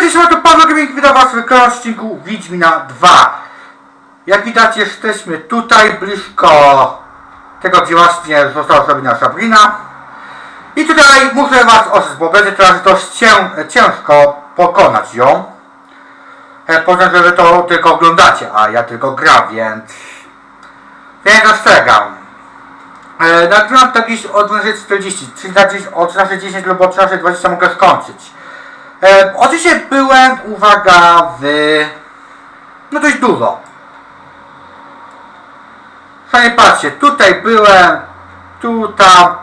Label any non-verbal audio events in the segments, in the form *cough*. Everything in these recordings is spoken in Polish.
Cześć, to Paweł Gaming, witam was w odcinku Wiedźmina 2. Jak widać jesteśmy tutaj blisko tego, gdzie właśnie została zrobiona Sabrina. I tutaj muszę was ostrzec, bo będzie teraz dość cię, ciężko pokonać ją. E, Poza że to tylko oglądacie, a ja tylko gram, więc... Więc ostrzegam. E, Nagrywam to gdzieś o 12.40, czyli tak gdzieś o 13.10 lub o 13.20 mogę skończyć. E, oczywiście byłem, uwaga, w... No dość dużo. Sami patrzcie, tutaj byłem, tu, tam,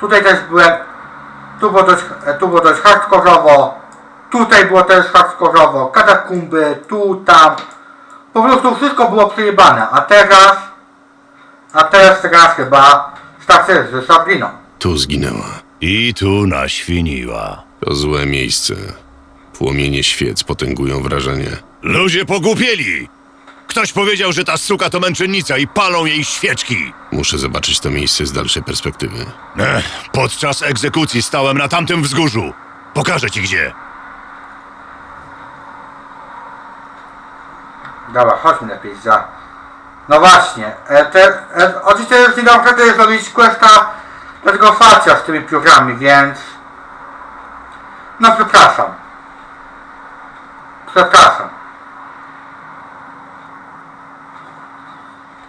tutaj też byłem, tu było dość, e, tu było dość hardkorowo, tutaj było też hardkorowo, katakumby, tu, tam. Po prostu wszystko było przejebane, a teraz, a teraz, teraz chyba starczy z Sabriną. Tu zginęła. I tu naświniła. To złe miejsce. Płomienie świec potęgują wrażenie. Ludzie pogłupieli! Ktoś powiedział, że ta suka to męczennica i palą jej świeczki. Muszę zobaczyć to miejsce z dalszej perspektywy. Ech, podczas egzekucji stałem na tamtym wzgórzu. Pokażę ci gdzie. Dobra, chodźmy lepiej za... No właśnie, e, te, e, oczywiście już nie dam rady zrobić questa tego facia z tymi piórami, więc... No przepraszam. Przepraszam.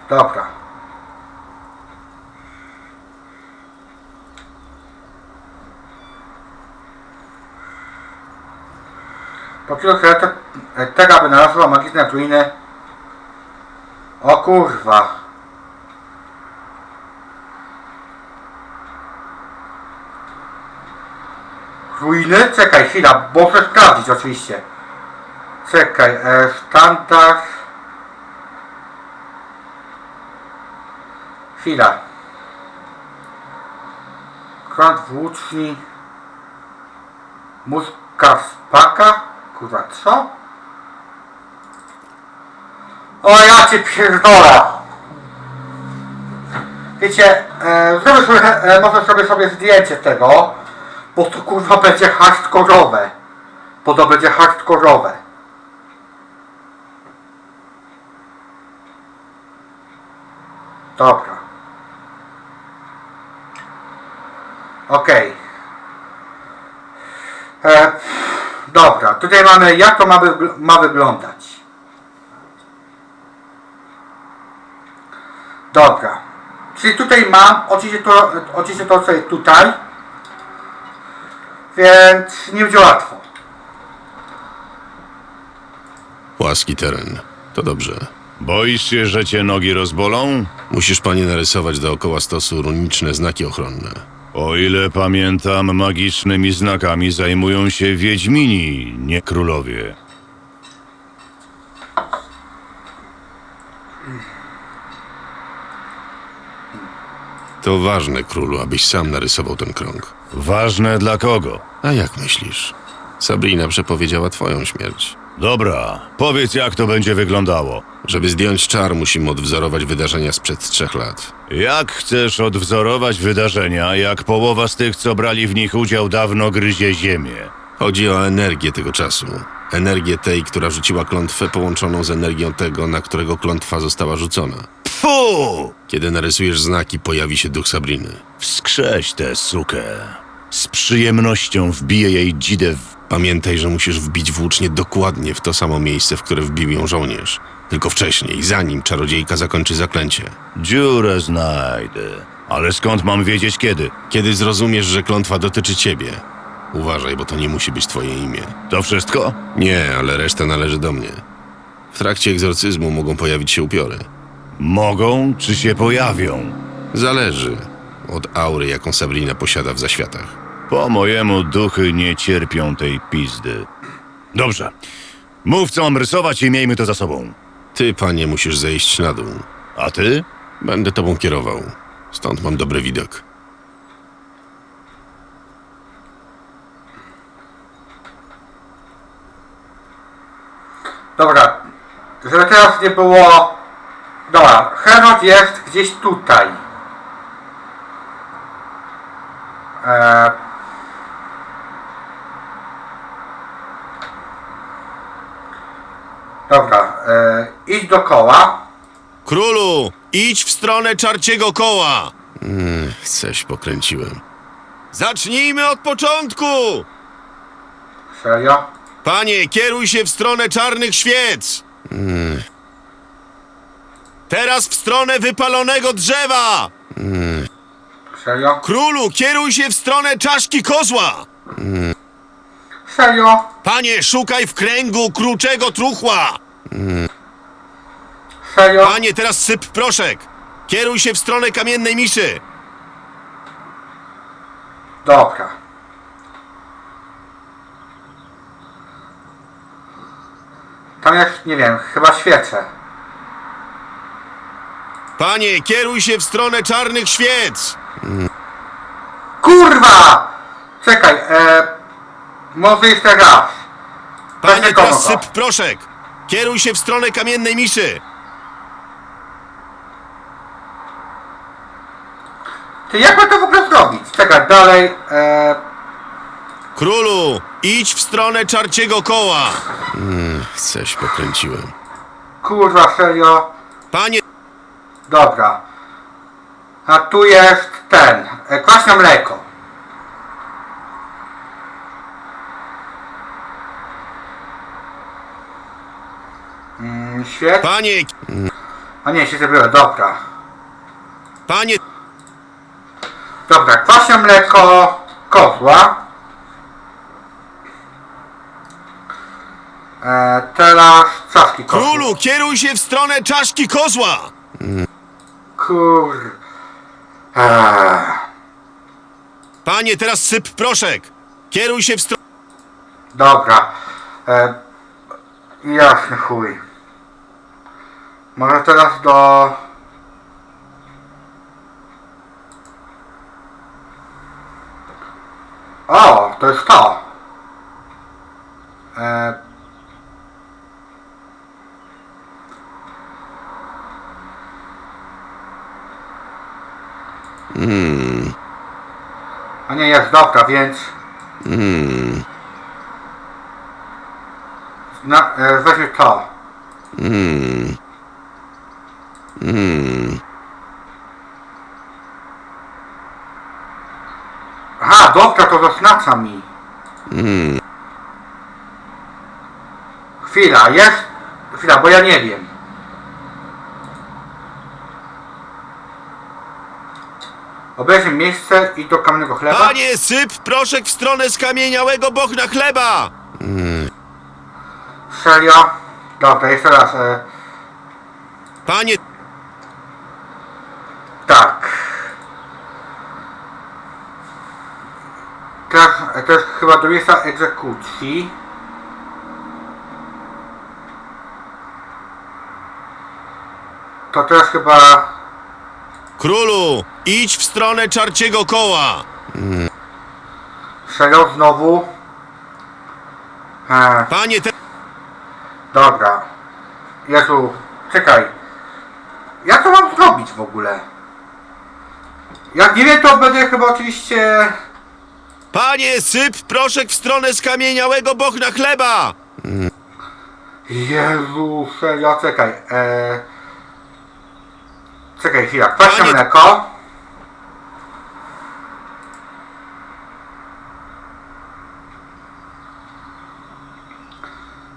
Dobra. Po kilku latach Tega wynalazła magiczne ruiny. O kurwa. Ruiny? Czekaj, chwila, muszę sprawdzić oczywiście. Czekaj, e, standard... Chwila. Krant włóczni... Muska spaka? Kurwa, co? O ja cię pierdolę! Wiecie, e, zrobię sobie, e, może zrobię sobie zdjęcie tego, bo to kurwa będzie hardkorowe. Bo to będzie hardkorowe. Dobra. Okej. E, Dobra, tutaj mamy jak to ma, wygl- ma wyglądać. Dobra. Czyli tutaj mam, oczywiście to, oczywiście to co jest tutaj. Więc nie będzie łatwo. Płaski teren. To dobrze. Boisz się, że cię nogi rozbolą? Musisz panie narysować dookoła stosu runiczne znaki ochronne. O ile pamiętam, magicznymi znakami zajmują się wiedźmini, nie królowie. To ważne, królu, abyś sam narysował ten krąg. Ważne dla kogo? A jak myślisz? Sabrina przepowiedziała twoją śmierć. Dobra, powiedz jak to będzie wyglądało. Żeby zdjąć czar, musimy odwzorować wydarzenia sprzed trzech lat. Jak chcesz odwzorować wydarzenia, jak połowa z tych, co brali w nich udział, dawno gryzie ziemię? Chodzi o energię tego czasu. Energię tej, która rzuciła klątwę, połączoną z energią tego, na którego klątwa została rzucona. Fu! Kiedy narysujesz znaki, pojawi się duch Sabriny. Wskrześ tę sukę. Z przyjemnością wbiję jej dzidę w... Pamiętaj, że musisz wbić włócznie dokładnie w to samo miejsce, w które wbił ją żołnierz. Tylko wcześniej, zanim czarodziejka zakończy zaklęcie. Dziurę znajdę. Ale skąd mam wiedzieć kiedy? Kiedy zrozumiesz, że klątwa dotyczy ciebie. Uważaj, bo to nie musi być twoje imię. To wszystko? Nie, ale reszta należy do mnie. W trakcie egzorcyzmu mogą pojawić się upiory. Mogą czy się pojawią? Zależy od aury, jaką Sabrina posiada w zaświatach. Po mojemu duchy nie cierpią tej pizdy. Dobrze. Mów co mam rysować i miejmy to za sobą. Ty, panie, musisz zejść na dół. A ty? Będę tobą kierował. Stąd mam dobry widok. Dobra. Żeby teraz nie było... Dobra, Herod jest gdzieś tutaj. Eee, Dobra, e, idź do koła. Królu, idź w stronę czarciego koła. Mm, coś pokręciłem. Zacznijmy od początku! Serio? Panie, kieruj się w stronę czarnych świec! Teraz w stronę wypalonego drzewa! Serio? Królu, kieruj się w stronę czaszki kozła! Serio? Panie, szukaj w kręgu kruczego truchła! Serio? Panie, teraz syp proszek! Kieruj się w stronę kamiennej miszy! Dobra. Tam jest, nie wiem, chyba świece. Panie, kieruj się w stronę czarnych świec! Kurwa! Czekaj, e, może jeszcze raz. Panie, teraz kogo? syp proszek! Kieruj się w stronę kamiennej miszy! Ty jak mam to w ogóle zrobić? Czekaj, dalej, e, Królu, idź w stronę czarciego koła! coś pokręciłem. kurwa, serio. Panie, Dobra. A tu jest ten, e, kwaśne mleko. Mm, świet? panie, A nie, się zrobiło, dobra. panie, Dobra, kwaśne mleko kozła. E, teraz czaszki kozła. królu, kieruj się w stronę czaszki kozła! Kur... Eee. Panie, teraz syp proszek! Kieruj się w stronę... Dobra. E, jasny chuj. Może teraz do... O, to jest to. E, A nie, jest dobra, więc... Na, e, weźmy to. Aha, dobra, to zaznacza mi. Chwila, jest? Chwila, bo ja nie wiem. Obejrzyj miejsce i do kamiennego chleba. Panie, syp proszek w stronę skamieniałego bochna chleba! Serio? Dobra, jeszcze raz. E, Panie, tak. Teraz, e, to jest chyba do miejsca egzekucji. To teraz chyba... królu, idź w stronę czarciego koła! Serio znowu? E, Panie, te... dobra. Jezu, czekaj. Jak to mam zrobić w ogóle? Jak nie wiem, to będę chyba oczywiście... Panie, syp proszek w stronę skamieniałego bochna chleba! Jezu, serio, czekaj. E... Czekaj chwila, kwaśne Panie- mleko.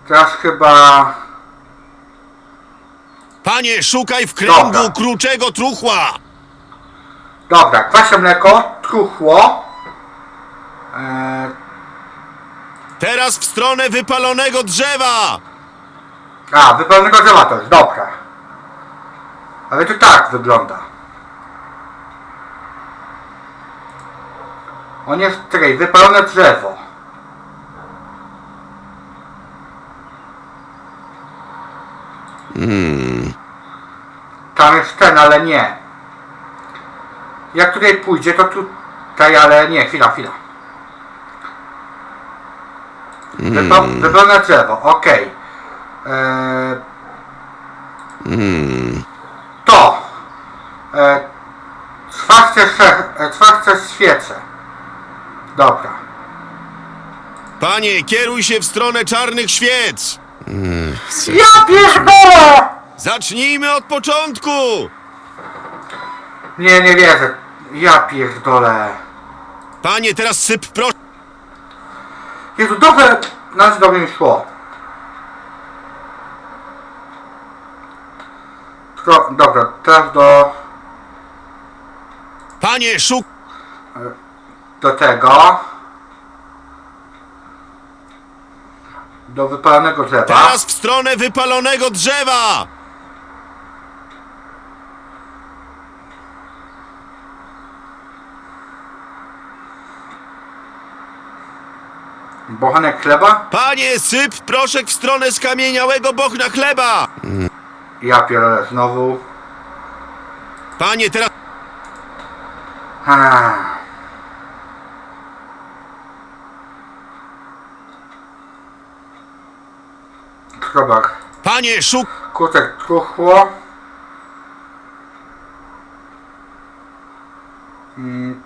Teraz chyba... Panie, szukaj w kręgu Dobra. kruczego truchła! Dobra, kwaśne mleko, truchło. E... Teraz w stronę wypalonego drzewa! A, wypalonego drzewa jest, dobra. Ale to tak wygląda. On jest, czekaj, wypalone drzewo. Tam jest ten, ale nie. Jak tutaj pójdzie, to tutaj, ale nie, chwila, chwila. Wypa wypalone drzewo, okej. Eee, to e, czwarte, sze- e, czwarte świece. Dobra. Panie, kieruj się w stronę czarnych świec! Co? Ja pierdolę! Zacznijmy od początku! Nie, nie wierzę. Ja pierdolę. Panie, teraz syp proszę. Jezu, dobrze, nas dobrze mi szło. Tylko, dobra, teraz do, Panie, szuk... do tego. Do wypalonego drzewa. Teraz w stronę wypalonego drzewa! Bochenek chleba? Panie, syp proszek w stronę skamieniałego bochna chleba! Ja pierdolę znowu. Panie, teraz... Ha. Chrobak. Panie, szuk... Kutek truchło. Mm,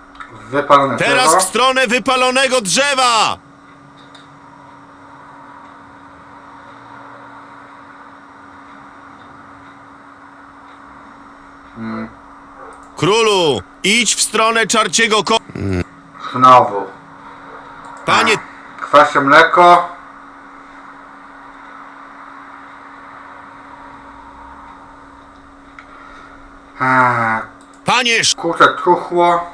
Wypalone Teraz w drzewo. stronę wypalonego drzewa! Królu, idź w stronę czarciego ko... Znowu. Panie, Kwasie mleko. Ha. panie, sz- Kutek truchło.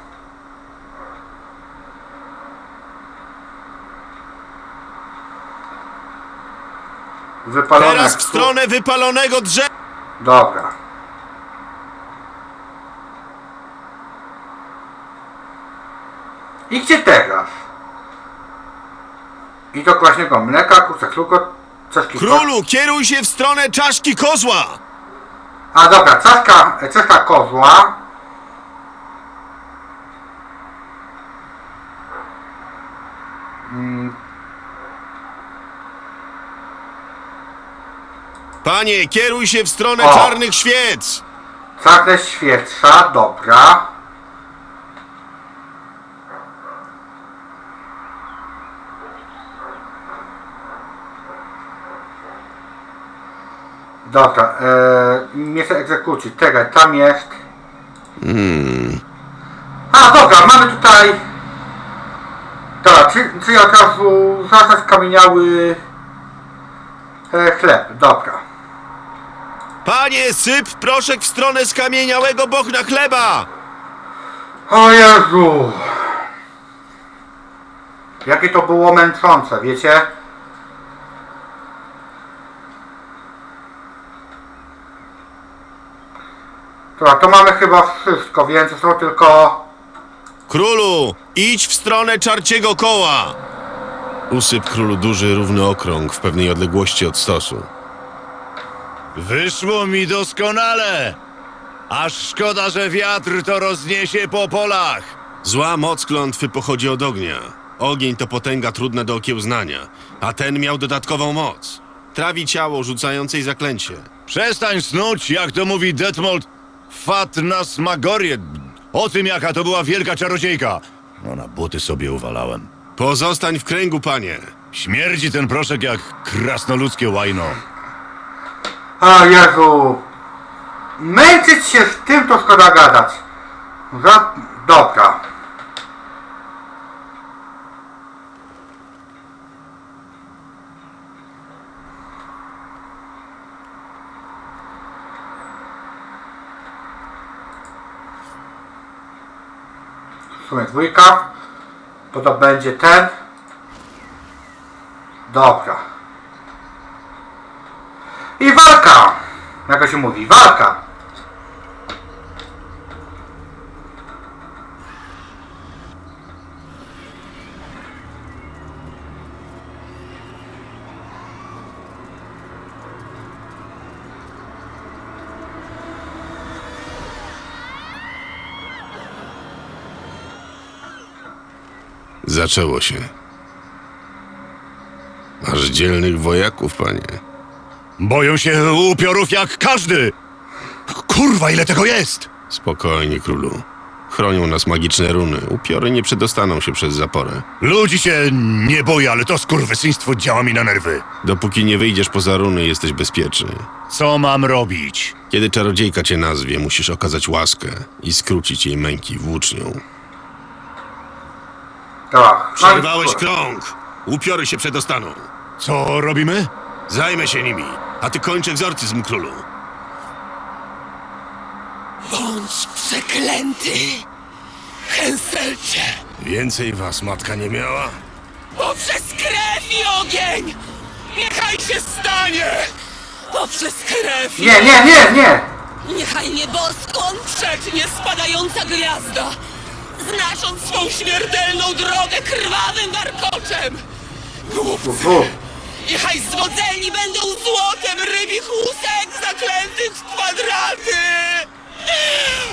Wypalone. teraz w stronę wypalonego drzewa! Dobra. I gdzie teraz? I do kwaśnego mleka, kurczak luko, czaszki Królu, kieruj się w stronę czaszki kozła! A dobra, czaszka, czaszka kozła. Panie, kieruj się w stronę O. czarnych świec! Czarne świetrza, dobra. Dobra, e, miejsce egzekucji, czekaj, tam jest. A, dobra, mamy tutaj. Dobra, czy, czyli od razu zaraz skamieniały e, chleb, dobra. Panie, syp proszek w stronę skamieniałego bochna chleba! O Jezu! Jakie to było męczące, wiecie? Dobra, to mamy chyba wszystko, więc są tylko... Królu, idź w stronę czarciego koła! Usyp królu duży, równy okrąg w pewnej odległości od stosu. Wyszło mi doskonale! Aż szkoda, że wiatr to rozniesie po polach. Zła moc klątwy pochodzi od ognia. Ogień to potęga trudna do okiełznania, a ten miał dodatkową moc. Trawi ciało rzucającej zaklęcie. Przestań snuć, jak to mówi Detmold, fat nas magorie. O tym, jaka to była wielka czarodziejka. No na buty sobie uwalałem. Pozostań w kręgu, panie. Śmierdzi ten proszek jak krasnoludzkie łajno. O Jezu! Męczyć się z tym to szkoda gadać. Za... Dobra. W sumie dwójka. To to będzie ten. Dobra. I walka! Jak się mówi? Walka! Zaczęło się. Masz dzielnych wojaków, panie. Boją się upiorów jak każdy. Kurwa, ile tego jest! Spokojnie, królu. Chronią nas magiczne runy. Upiory nie przedostaną się przez zaporę. Ludzi się nie boję, ale to skurwysyństwo działa mi na nerwy. Dopóki nie wyjdziesz poza runy, jesteś bezpieczny. Co mam robić? Kiedy czarodziejka cię nazwie, musisz okazać łaskę i skrócić jej męki włócznią. Tak. Przerwałeś krąg! Upiory się przedostaną. Co robimy? Zajmę się nimi, a ty kończ egzorcyzm królu. Bądź przeklęty! Henselcie! Więcej was matka nie miała? Poprzez krew i ogień! Niechaj się stanie! Poprzez krew i Nie, nie, nie, nie! Niechaj nieboską przetnie spadająca gwiazda, znacząc swą śmiertelną drogę krwawym warkoczem! Głupcy! Fu. Niechaj zwodzeni będą złotem rybich łusek zaklętych w kwadraty!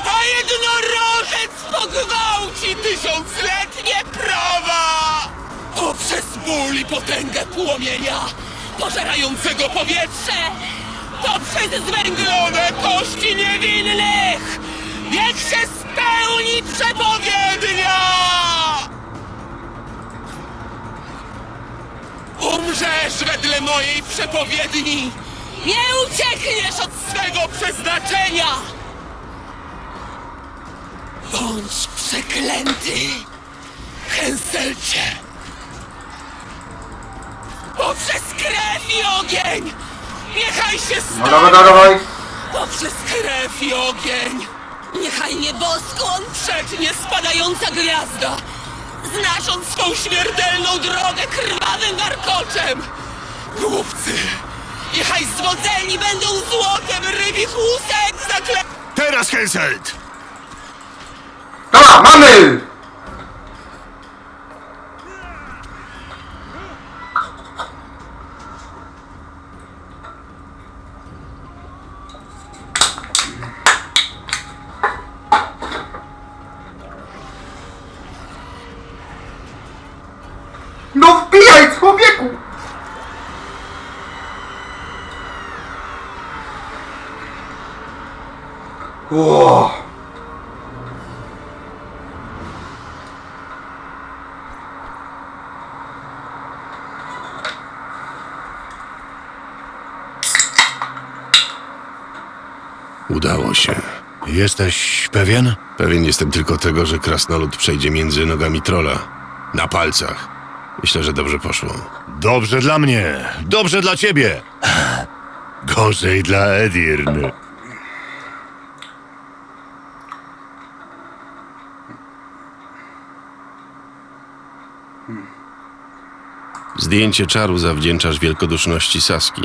A jednorożec pogwałci tysiącletnie prawa! Poprzez ból i potęgę płomienia pożerającego powietrze! Poprzez zwęglone kości niewinnych! Niech się spełni przepowiednia! Umrzesz wedle mojej przepowiedni! Nie uciekniesz od swego przeznaczenia! Bądź przeklęty, Henselcie! Poprzez krew i ogień! Niechaj się No stanie! dawaj, dawaj. Poprzez krew i ogień! Niechaj nieboskłon przetnie spadająca gwiazda, znacząc swą śmiertelną drogę krwawym warkoczem! Głupcy! Niechaj zwodzeni będą złotem rybich łusek zakle... Teraz, Henselt! Dobra, mamy! Ło. Udało się. Jesteś pewien? Pewien jestem tylko tego, że krasnolud przejdzie między nogami trola. Na palcach. Myślę, że dobrze poszło. Dobrze dla mnie, dobrze dla ciebie. Gorzej dla Edirn. Zdjęcie czaru zawdzięczasz wielkoduszności Saski.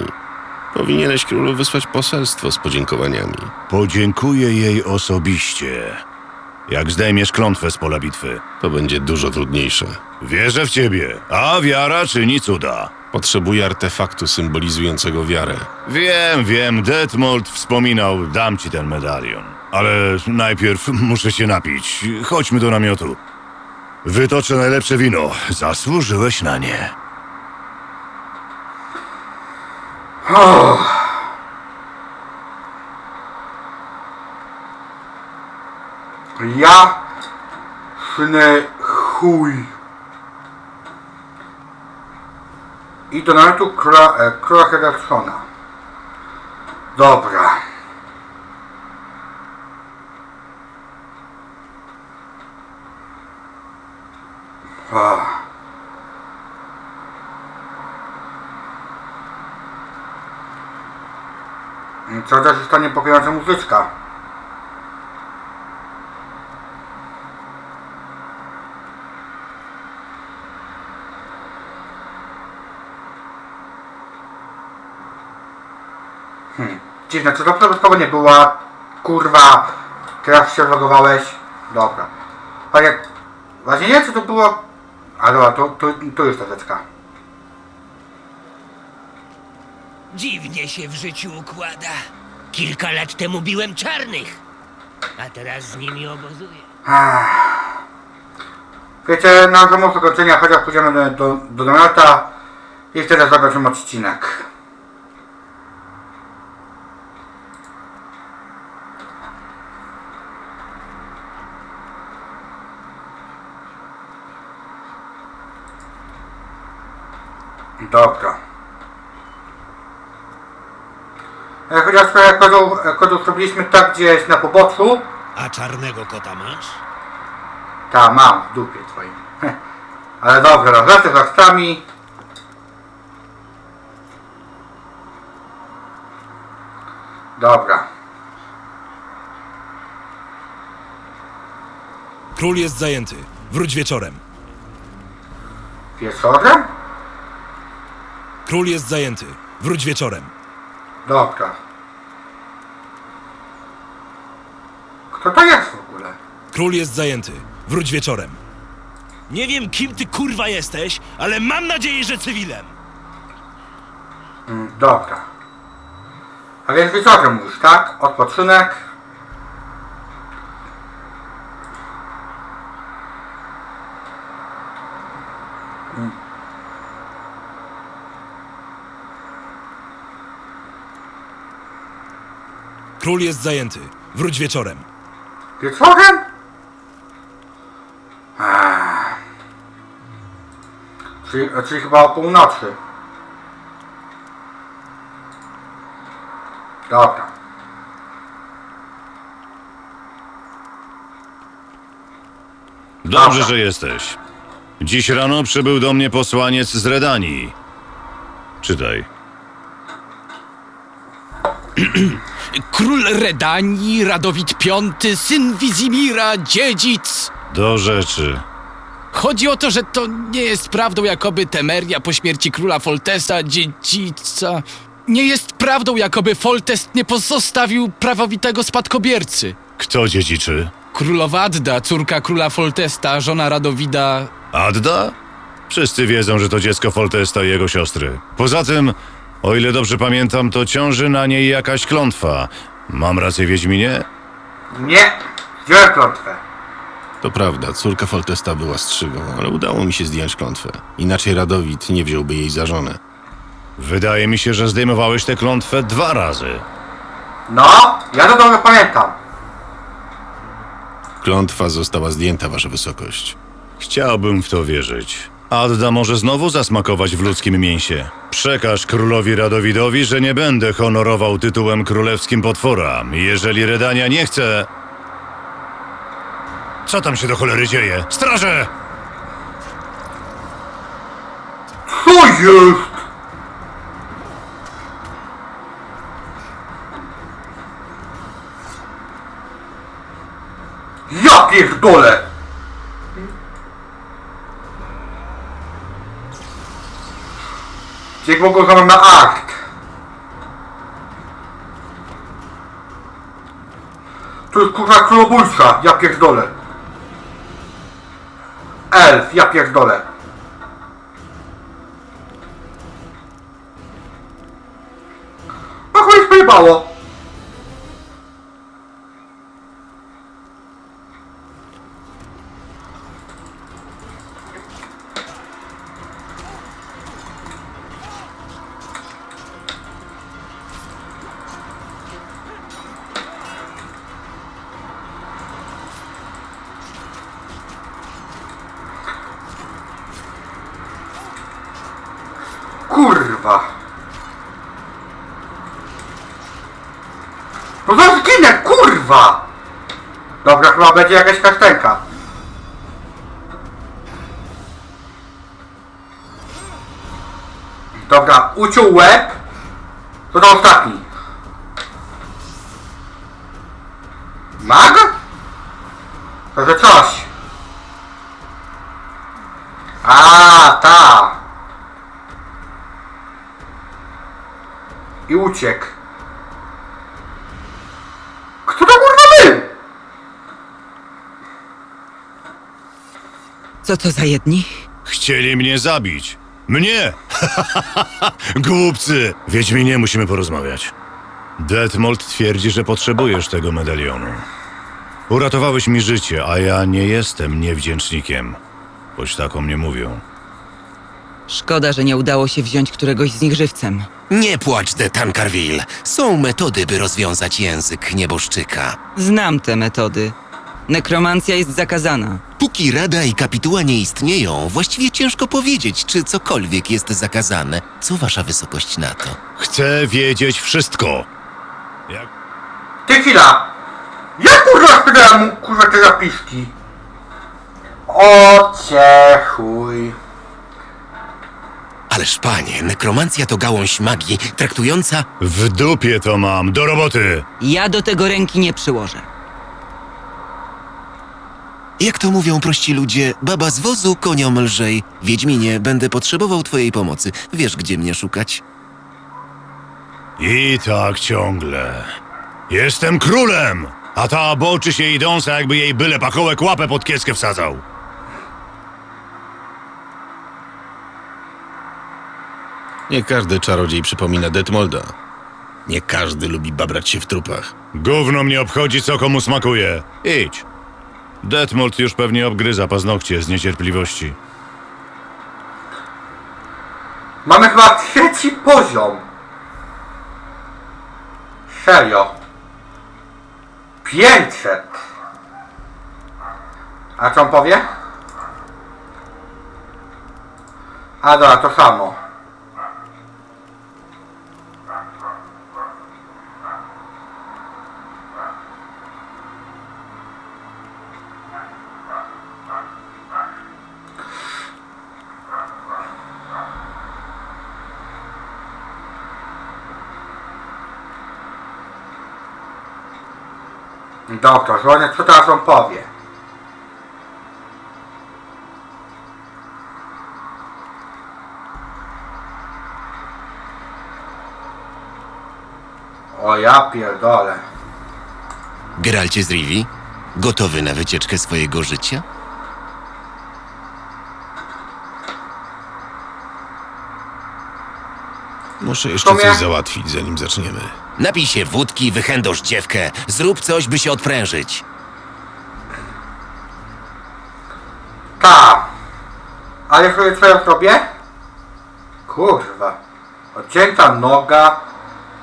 Powinieneś królu wysłać poselstwo z podziękowaniami. Podziękuję jej osobiście. Jak zdejmiesz klątwę z pola bitwy. To będzie dużo trudniejsze. Wierzę w ciebie, a wiara czyni cuda. Potrzebuję artefaktu symbolizującego wiarę. Wiem, wiem, Detmold wspominał, dam ci ten medalion. Ale najpierw muszę się napić. Chodźmy do namiotu. Wytoczę najlepsze wino. Zasłużyłeś na nie. Ja szynę chuj. I do namiotu króla, e, króla Hedarsona. Dobra. Ah. I Co też zostanie pokojąca muzyczka. Dziwne, czy to przypadkowo nie była kurwa, teraz się logowałeś? Dobra. Jak, właśnie nie czy to było, a dobra, to, to, to jest ta teczka. Dziwnie się w życiu układa. Kilka lat temu biłem czarnych, a teraz z nimi obozuję. Wiecie, no, na zamów zakończenia, chociaż pójdziemy do, do, do Donata i wtedy zobaczymy odcinek. Dobra. Chociaż trochę kodu, e, kodu zrobiliśmy tak gdzieś na poboczu. A czarnego kota masz? Ta, mam w dupie twoim. *laughs* Ale dobra, rozlecę za stami. Dobra. Król jest zajęty. Wróć wieczorem. Wieczorem? Król jest zajęty. Wróć wieczorem. Dobra. Kto to jest w ogóle? Król jest zajęty. Wróć wieczorem. Nie wiem, kim ty kurwa jesteś, ale mam nadzieję, że cywilem. Mm, Dobra. A więc wieczorem już, tak? Odpoczynek. Król jest zajęty. Wróć wieczorem. Wieczorem? Eee. Czyli, czyli chyba o północy. Dobra. Dobrze, że jesteś. Dziś rano przybył do mnie posłaniec z Redanii. Czytaj. *clears throat* Król Redanii, Radowid V, syn Wizimira, dziedzic. Do rzeczy. Chodzi o to, że to nie jest prawdą, jakoby Temeria po śmierci króla Foltesta, dziedzica... Nie jest prawdą, jakoby Foltest nie pozostawił prawowitego spadkobiercy. Kto dziedziczy? Królowa Adda, córka króla Foltesta, żona Radowida... Adda? Wszyscy wiedzą, że to dziecko Foltesta i jego siostry. Poza tym, o ile dobrze pamiętam, to ciąży na niej jakaś klątwa. Mam rację, Wiedźminie? Nie. Zdjąłem klątwę. To prawda, córka Foltesta była strzygą, ale udało mi się zdjąć klątwę. Inaczej Radowid nie wziąłby jej za żonę. Wydaje mi się, że zdejmowałeś tę klątwę dwa razy. No, ja to dobrze pamiętam. Klątwa została zdjęta, wasza wysokość. Chciałbym w to wierzyć. Adda może znowu zasmakować w ludzkim mięsie. Przekaż królowi Radowidowi, że nie będę honorował tytułem królewskim potwora. Jeżeli Redania nie chce... Co tam się do cholery dzieje? Straże! Co jest? Ja pierdolę! Gdzie mogą za na akt? To jest kurwa królobójca, ja pierdolę. Elf, ja pierdolę. A chuj pojebało. Chyba będzie jakaś. Dobra, uciął łeb. To to ostatni. Mag? To że coś. A, ta. I uciekł. Kto to kurwa był? Co to za jedni? Chcieli mnie zabić. Mnie! *laughs* Głupcy! Wiedźminie, musimy porozmawiać. Detmold twierdzi, że potrzebujesz tego medalionu. Uratowałeś mi życie, a ja nie jestem niewdzięcznikiem. Choć tak o mnie mówią. Szkoda, że nie udało się wziąć któregoś z nich żywcem. Nie płacz, de Tancarville. Są metody, by rozwiązać język nieboszczyka. Znam te metody. Nekromancja jest zakazana. Póki Rada i Kapituła nie istnieją, właściwie ciężko powiedzieć, czy cokolwiek jest zakazane. Co wasza wysokość na to? Chcę wiedzieć wszystko. Jak Ty chwila! Ja kurwa sprzedałem mu kurwa te zapiski? O cię chuj. Ależ panie, nekromancja to gałąź magii traktująca... w dupie to mam, do roboty! Ja do tego ręki nie przyłożę. Jak to mówią prości ludzie, baba z wozu koniom lżej. Wiedźminie, będę potrzebował twojej pomocy. Wiesz, gdzie mnie szukać? I tak ciągle. Jestem królem! A ta boczy się idąca, jakby jej byle pachołek łapę pod kieskę wsadzał. Nie każdy czarodziej przypomina Detmolda. Nie każdy lubi babrać się w trupach. Gówno mnie obchodzi, co komu smakuje. Idź. Detmold już pewnie obgryza paznokcie z niecierpliwości. Mamy chyba trzeci poziom. Serio. 500. A co on powie? A dobra, to samo. Doktor, żonie, co teraz on powie? O ja pierdolę. Geralcie z Rivi, gotowy na wycieczkę swojego życia? Muszę jeszcze coś załatwić, zanim zaczniemy. Napij się wódki, wychędosz dziewkę, zrób coś, by się odprężyć. Ta. Ale sobie co ja zrobię? Kurwa. Odcięta noga.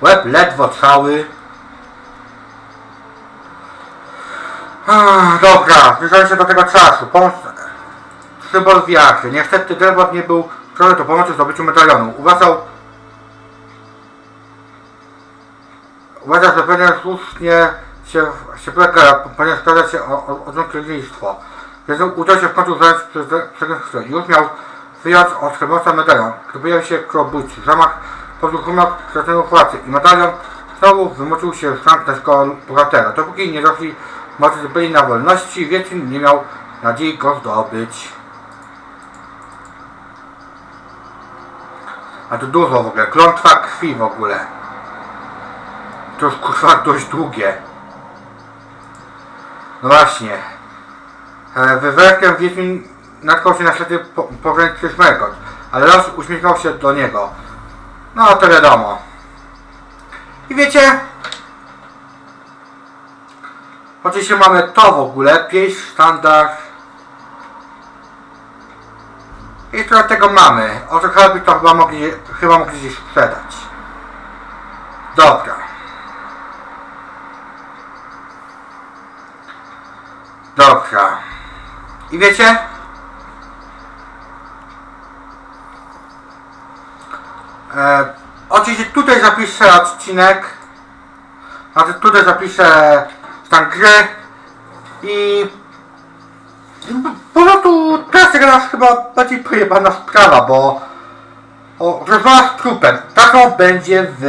Łeb ledwo cały. Dobra, zbliżamy się do tego czasu. Pomoc... Symbol wiatry. Niestety Delbot nie był trochę do pomocy zdobyciu medalionu. Uważał... Uważa, że pewnie słusznie się, się ponieważ stara się o, o, o dziedzictwo. Więc udało się w końcu zająć przez przez Już miał wyjąć od Hermosa medalion, który pojawił się krobuci. W ramach podróżując straconego płacy i medalion znowu wymoczył się z rank naszego bohatera. Dopóki nie doszli mocy byli na wolności, Wiedźmin nie miał nadziei go zdobyć. A to dużo w ogóle, klątwa krwi w ogóle. To jest kurwa dość długie. No właśnie. E, Wywerkiem Wiedźmin natknął się na ślady po- pogranicy Szmergot, ale los uśmiechnął się do niego. No to wiadomo. I wiecie? Oczywiście mamy to w ogóle, pieśń, standard. I trochę tego mamy. Oto chyba by to chyba mogli, chyba mogli sprzedać. Dobra. Dobra. I wiecie? E, oczywiście tutaj zapiszę odcinek. Znaczy tutaj zapiszę stan gry. I po prostu teraz jest chyba bardziej pojebana sprawa, bo o, rozmowa z trupem. Taką będzie w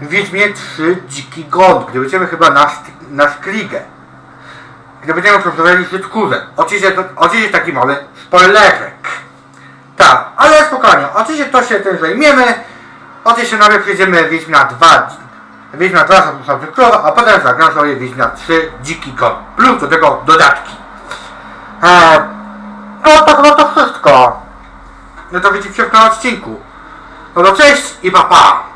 Wiedźmie 3 Dziki Gon, gdy będziemy chyba na, na Skrigę gdy będziemy rozmawiali z kurzem. Oczywiście, oczywiście taki mały spoilerek. Tak, ale spokojnie. Oczywiście to się tym zajmiemy. Oczywiście najpierw przejdziemy Wiedźmina 2. Wiedźmina 2 Zabusa Królowa, a potem zagram sobie Wiedźmina 3 Dziki Gon. Plus do tego dodatki. Eee, no to chyba to wszystko. No to widzicie w tym odcinku. No to cześć i pa pa.